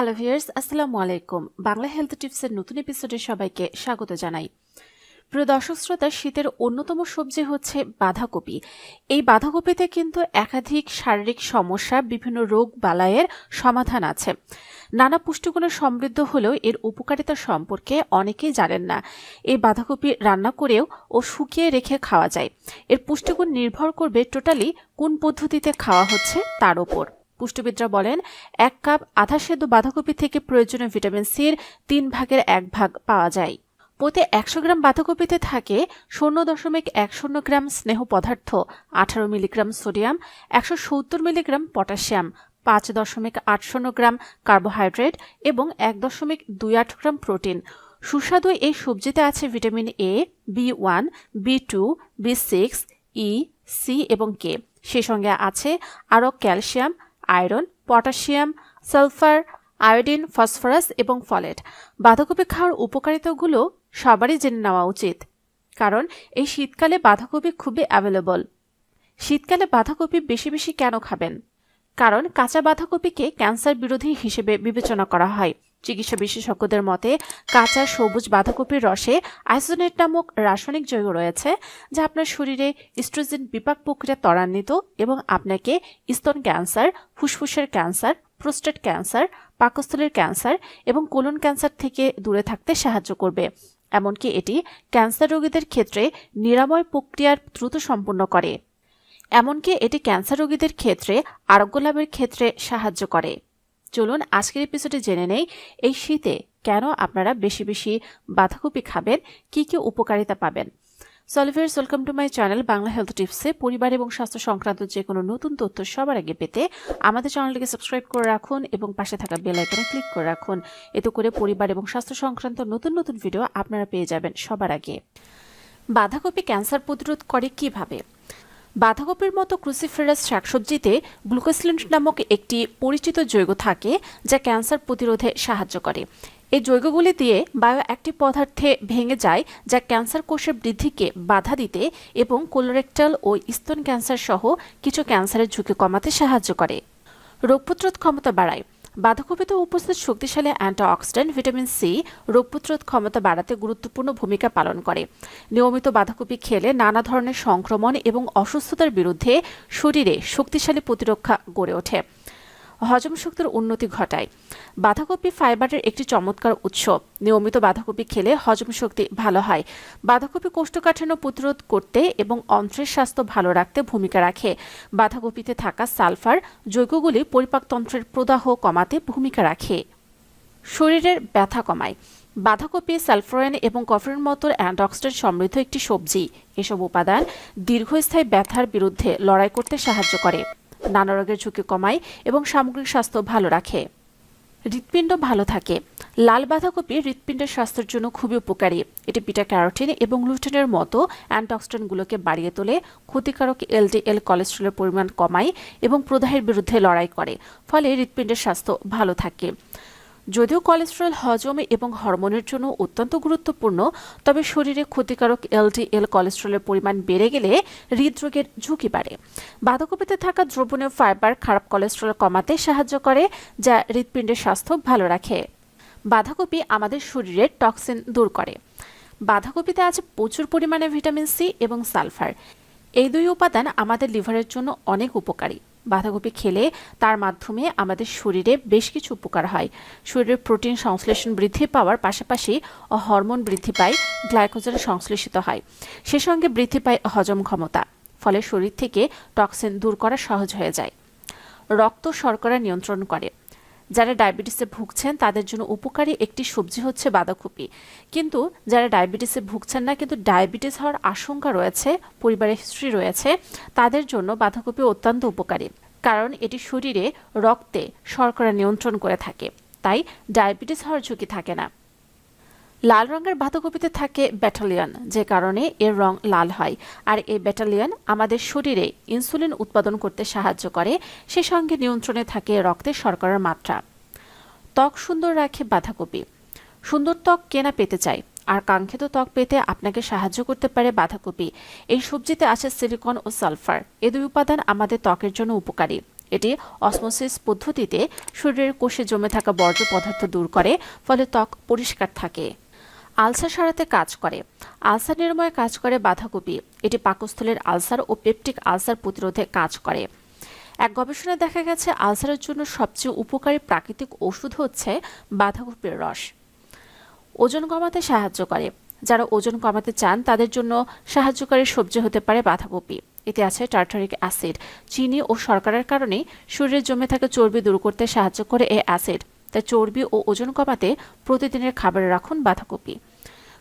Hello viewers আসসালামু আলাইকুম Bangla health টিপসের নতুন এপিসোডে সবাইকে স্বাগত জানাই। প্রিয় দর্শক শ্রোতা, শীতের অন্যতম সবজি হচ্ছে বাঁধাকপি। এই বাঁধাকপিতে কিন্তু একাধিক শারীরিক সমস্যা, বিভিন্ন রোগ বালায়ের সমাধান আছে। নানা পুষ্টিগুণে সমৃদ্ধ হলেও এর উপকারিতা সম্পর্কে অনেকেই জানেন না। এই বাঁধাকপি রান্না করেও ও শুকিয়ে রেখে খাওয়া যায়। এর পুষ্টিগুণ নির্ভর করবে টোটালি কোন পদ্ধতিতে খাওয়া হচ্ছে তার ওপর। পুষ্টিবিদরা বলেন, এক কাপ আধা সেদ্ধ বাঁধাকপি থেকে প্রয়োজনীয় ভিটামিন সির তিন ভাগের এক ভাগ পাওয়া যায়। প্রতি একশো গ্রাম বাঁধাকপিতে থাকে শূন্য দশমিক এক শূন্য গ্রাম স্নেহ পদার্থ, আঠারো মিলিগ্রাম সোডিয়াম, একশো সত্তর মিলিগ্রাম পটাশিয়াম, পাঁচ দশমিক আট শূন্য গ্রাম কার্বোহাইড্রেট এবং এক দশমিক দুই আট গ্রাম প্রোটিন। সুস্বাদু এই সবজিতে আছে vitamin A, B one, B two, B six, E, C এবং কে। সেই সঙ্গে আছে আরও calcium iron, potassium, sulphur, iodine, phosphorus এবং ফলেট। বাঁধাকপি খাওয়ার উপকারিতাগুলো সবারই জেনে নেওয়া উচিত, কারণ এই শীতকালে বাঁধাকপি খুবই অ্যাভেলেবল শীতকালে বাঁধাকপি বেশি বেশি কেন খাবেন? কারণ কাঁচা বাঁধাকপিকে ক্যান্সার বিরোধী হিসেবে বিবেচনা করা হয়। চিকিৎসা বিশেষজ্ঞদের মতে, কাঁচা, সবুজ বাঁধাকপির রসে আইসোনেট নামক রাসায়নিক যৌগ রয়েছে, যা আপনার শরীরে ইস্ট্রোজেন বিপাক প্রক্রিয়া ত্বরান্বিত এবং আপনাকে স্তন ক্যান্সার, ফুসফুসের ক্যান্সার, প্রোস্টেট ক্যান্সার, পাকস্থলীর ক্যান্সার এবং কোলন ক্যান্সার থেকে দূরে থাকতে সাহায্য করবে। এমনকি এটি ক্যান্সার রোগীদের ক্ষেত্রে নিরাময় প্রক্রিয়ার দ্রুত সম্পূর্ণ করে। এমনকি এটি ক্যান্সার রোগীদের ক্ষেত্রে আরোগ্য লাভের ক্ষেত্রে সাহায্য করে। চলুন আজকের এপিসোডে জেনে নেই, এই শীতে কেন আপনারা বেশি বেশি বাঁধাকপি খাবেন, কি কি উপকারিতা পাবেন? সলিভার্স welcome to my channel Bangla health টিপসে পরিবার এবং স্বাস্থ্য সংক্রান্ত যে কোনো নতুন তথ্য সবার আগে পেতে আমাদের চ্যানেলটিকে সাবস্ক্রাইব করে রাখুন এবং পাশে থাকা বেল আইকনে ক্লিক করে রাখুন। এতে করে পরিবার এবং স্বাস্থ্য সংক্রান্ত নতুন নতুন ভিডিও আপনারা পেয়ে যাবেন সবার আগে। বাঁধাকপি ক্যান্সার প্রতিরোধ করে কীভাবে? বাঁধাকপির মতো ক্রুসিফেরাস শাকসবজিতে গ্লুকোসিলেন্ট নামক একটি পরিচিত যৌগ থাকে যা ক্যান্সার প্রতিরোধে সাহায্য করে। এই যৌগগুলি দিয়ে বায়ো একটি পদার্থে ভেঙে যায় যা ক্যান্সার কোষের বৃদ্ধিকে বাধা দিতে এবং কোলোরেক্টাল ও স্তন ক্যান্সার সহ কিছু ক্যান্সারের ঝুঁকি কমাতে সাহায্য করে। রোগ প্রতিরোধ ক্ষমতা বাড়ায়। বাঁধাকপিতে উপস্থিত শক্তিশালী অ্যান্টিঅক্সিডেন্ট ভিটামিন সি, রোগ প্রতিরোধ ক্ষমতা বাড়াতে গুরুত্বপূর্ণ ভূমিকা পালন করে। নিয়মিত বাঁধাকপি খেলে নানা ধরনের সংক্রমণ এবং অসুস্থতার বিরুদ্ধে শরীরে শক্তিশালী প্রতিরক্ষা গড়ে ওঠে। হজম শক্তির উন্নতি ঘটায়। বাঁধাকপি ফাইবারের একটি চমৎকার উৎস। নিয়মিত বাঁধাকপি খেলে হজম শক্তি ভালো হয়। বাঁধাকপি কোষ্ঠকাঠিন্য প্রতিরোধ করতে এবং অন্ত্রের স্বাস্থ্য ভালো রাখতে ভূমিকা রাখে। বাঁধাকপিতে থাকা সালফার যৌগগুলি পরিপাকতন্ত্রের প্রদাহ কমাতে ভূমিকা রাখে। শরীরের ব্যথা কমায়। বাঁধাকপি, সালফোরেন এবং কফিনের মতো অ্যান্টিঅক্সিডেন্ট সমৃদ্ধ একটি সবজি। এসব উপাদান দীর্ঘস্থায়ী ব্যথার বিরুদ্ধে লড়াই করতে সাহায্য করে। নানা রোগের ঝুঁকি কমায় এবং সামগ্রিক স্বাস্থ্য ভালো রাখে। হৃৎপিণ্ড ভালো থাকে। লাল বাঁধাকপি হৃৎপিণ্ডের স্বাস্থ্যের জন্য খুবই উপকারী। এটি পিটা ক্যারোটিন এবং লুটেনের মতো অ্যান্টিঅক্সিডেন্টগুলোকে বাড়িয়ে তোলে, ক্ষতিকারক এলডিএল কোলেস্ট্রলের পরিমাণ কমায় এবং প্রদাহের বিরুদ্ধে লড়াই করে। ফলে হৃৎপিণ্ডের স্বাস্থ্য ভালো থাকে। যদিও কোলেস্টেরল হজম এবং হরমোনের জন্য অত্যন্ত গুরুত্বপূর্ণ, তবে শরীরে ক্ষতিকারক এলডিএল কোলেস্টেরলের পরিমাণ বেড়ে গেলে হৃদরোগের ঝুঁকি বাড়ে। বাঁধাকপিতে থাকা দ্রবণীয় ফাইবার খারাপ কোলেস্টেরল কমাতে সাহায্য করে, যা হৃৎপিণ্ডের স্বাস্থ্য ভালো রাখে। বাঁধাকপি আমাদের শরীরের টক্সিন দূর করে। বাঁধাকপিতে আছে প্রচুর পরিমাণে ভিটামিন সি এবং সালফার এই দুই উপাদান আমাদের লিভারের জন্য অনেক উপকারী। বাঁধাকপি খেলে তার মাধ্যমে আমাদের শরীরে বেশ কিছু উপকার হয়। শরীরের প্রোটিন সংশ্লেষণ বৃদ্ধি পাওয়ার পাশাপাশি হরমোন বৃদ্ধি পায়, গ্লাইকোজেন সংশ্লেষিত হয়। সে সঙ্গে বৃদ্ধি পায় হজম ক্ষমতা, ফলে শরীর থেকে টক্সিন দূর করা সহজ হয়ে যায়। রক্ত শর্করা নিয়ন্ত্রণ করে। যারা ডায়াবেটিসে ভুগছেন, তাদের জন্য উপকারী একটি সবজি হচ্ছে বাঁধাকপি। কিন্তু যারা ডায়াবেটিসে ভুগছেন না, কিন্তু ডায়াবেটিস হওয়ার আশঙ্কা রয়েছে, পরিবারের হিস্ট্রি রয়েছে, তাদের জন্য বাঁধাকপি অত্যন্ত উপকারী। কারণ এটি শরীরে রক্তে শর্করা নিয়ন্ত্রণ করে থাকে। তাই ডায়াবেটিস হওয়ার ঝুঁকি থাকে না। লাল রঙের বাঁধাকপিতে থাকে ব্যাটালিয়ন, যে কারণে এর রং লাল হয়। আর এই ব্যাটালিয়ন আমাদের শরীরে ইনসুলিন উৎপাদন করতে সাহায্য করে, সে সঙ্গে নিয়ন্ত্রণে থাকে রক্তের শর্করার মাত্রা। ত্বক সুন্দর রাখে বাঁধাকপি। সুন্দর ত্বক কেনা পেতে চাই আর কাঙ্ক্ষিত ত্বক পেতে আপনাকে সাহায্য করতে পারে বাঁধাকপি। এই সবজিতে আছে সিলিকন ও সালফার। এ দুই উপাদান আমাদের ত্বকের জন্য উপকারী। এটি অসমোসিস পদ্ধতিতে শরীরের কোষে জমে থাকা বর্জ্য পদার্থ দূর করে, ফলে ত্বক পরিষ্কার থাকে। আলসার সারাতে কাজ করে। আলসার নিরাময়ে কাজ করে বাঁধাকপি। এটি পাকস্থলীর আলসার ও পেপটিক আলসার প্রতিরোধে কাজ করে। এক গবেষণায় দেখা গেছে, আলসারের জন্য সবচেয়ে উপকারী প্রাকৃতিক ওষুধ হচ্ছে বাঁধাকপির রস। ওজন কমাতে সাহায্য করে। যারা ওজন কমাতে চান, তাদের জন্য সাহায্যকারী সবজি হতে পারে বাঁধাকপি। এতে আছে টার্টারিক অ্যাসিড। চিনি ও শর্করার কারণে শরীরে জমে থাকা চর্বি দূর করতে সাহায্য করে এ অ্যাসিড। তাই চর্বি ও ওজন কমাতে প্রতিদিনের খাবারে রাখুন বাঁধাকপি।